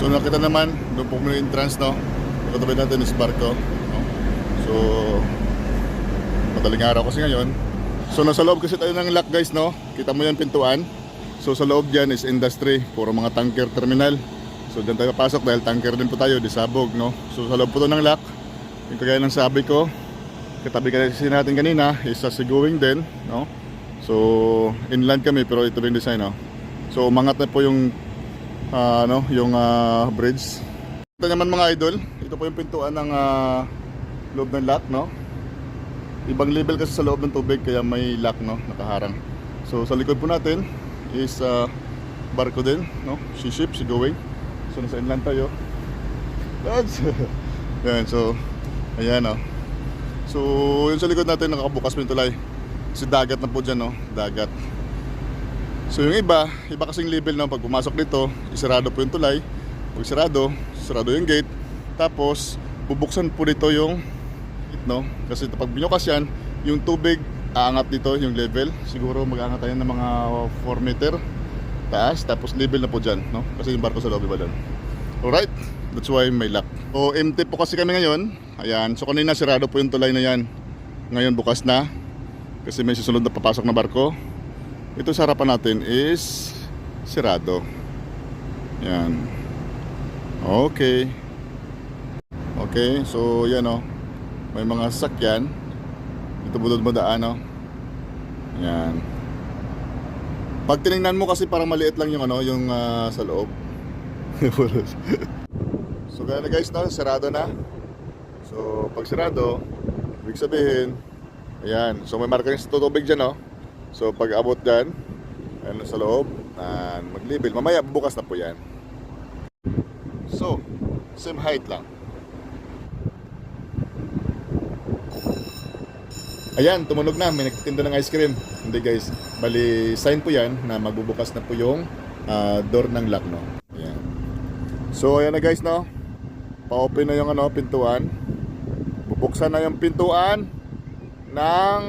So nakita naman, doon po yung entrance, no? Katabi natin is barko. No? So, madaling araw kasi ngayon. So nasa loob kasi tayo ng lock guys, no? Kita mo yan pintuan. So sa loob dyan is industry, puro mga tanker terminal. So dyan tayo papasok dahil tanker din po tayo, disabog, no? So sa loob po to ng lock, yung kagaya ng sabi ko, katabi kasi natin kanina is sa Siguing din, no? So inland kami pero ito yung design, no? So umangat na po yung ah, ano, yung ah, bridge. Ito naman mga idol, ito po yung pintuan ng ah, loob ng lock, no? Ibang level kasi sa loob ng tubig kaya may lock, no? Nakaharang. So sa likod po natin is ah, barko din, no? Si ship, si going. So nasa inland tayo. That's Yan, so ayan, no? So yung sa likod natin nakabukas po yung dagat na po dyan, no? Dagat. So yung iba, iba kasing level no, pag pumasok dito, isarado po yung tulay. Pag sarado, sarado yung gate. Tapos, bubuksan po dito yung gate, no? Kasi pag binukas yan, yung tubig aangat dito yung level. Siguro mag-aangat tayo ng mga 4 meter taas. Tapos level na po dyan, no? Kasi yung barko sa loob, iba doon. Alright, that's why may lock. So empty po kasi kami ngayon. Ayan, so kanina sirado po yung tulay na yan. Ngayon bukas na. Kasi may susunod na papasok na barko. Ito sa harapan natin is sirado. Yan. Okay. Okay, so yan o. May mga sakyan. Ito budod mo daan o. Yan. Pag tinignan mo kasi parang maliit lang yung ano, yung ah, sa loob. so kaya na guys, no, sarado na. So pag sarado, ibig sabihin, ayan. So may marka yung tutubig dyan, no. So pag abot dyan, ayan sa loob, na mag-level. Mamaya bukas na po yan. So, same height lang. Ayan, tumunog na. May nagtitinda ng ice cream. Hindi guys. Bali, sign po yan na magbubukas na po yung ah, door ng lock, no? Ayan. So, ayan na guys, no? Pa-open na yung ano, pintuan. Bubuksan na yung pintuan ng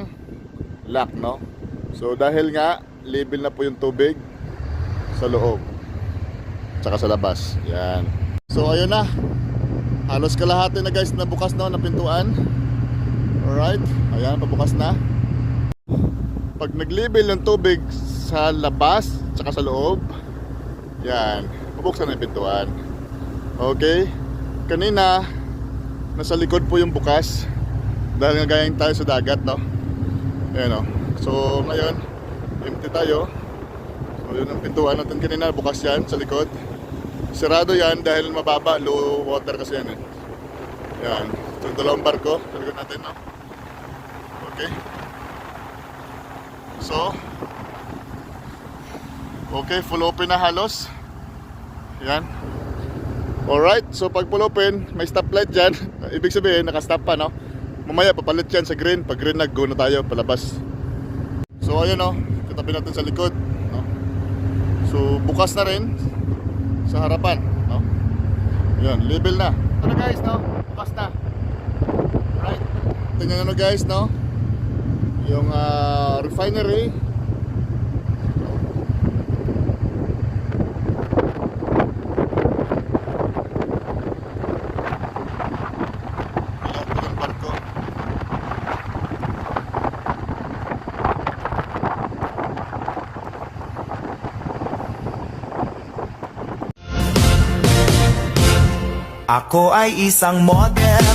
lock, no? So, dahil nga, level na po yung tubig sa loob. Tsaka sa labas. Yan. So, ayun na. Halos kalahati na guys na bukas no, na pintuan. Alright. Ayan, pabukas na. Pag nag-level ng tubig sa labas, tsaka sa loob, yan, pabuksan na yung pintuan. Okay? Kanina, nasa likod po yung bukas. Dahil nga gayang tayo sa dagat, no? Ayan, o. So, ngayon, empty tayo. So, yun ang pintuan natin kanina, bukas yan sa likod. Sarado yan dahil mababa, low water kasi yan eh. Yan. So, yung dalawang barko, sa likod natin, no? Okay. So, okay, full open na halos. Yan. Alright, so pag full open, may stoplight dyan. Ibig sabihin, nakastop pa, no? Mamaya, papalit yan sa green. Pag green na, go na tayo, palabas. So, ayun, no? Katabi natin sa likod, no? So, bukas na rin sa harapan, no? Yan, level na. Ano guys, no? Bukas na. Right? Tingnan nyo guys, no? Yung ah, refinery. Ayan po yung barko. Ako ay isang model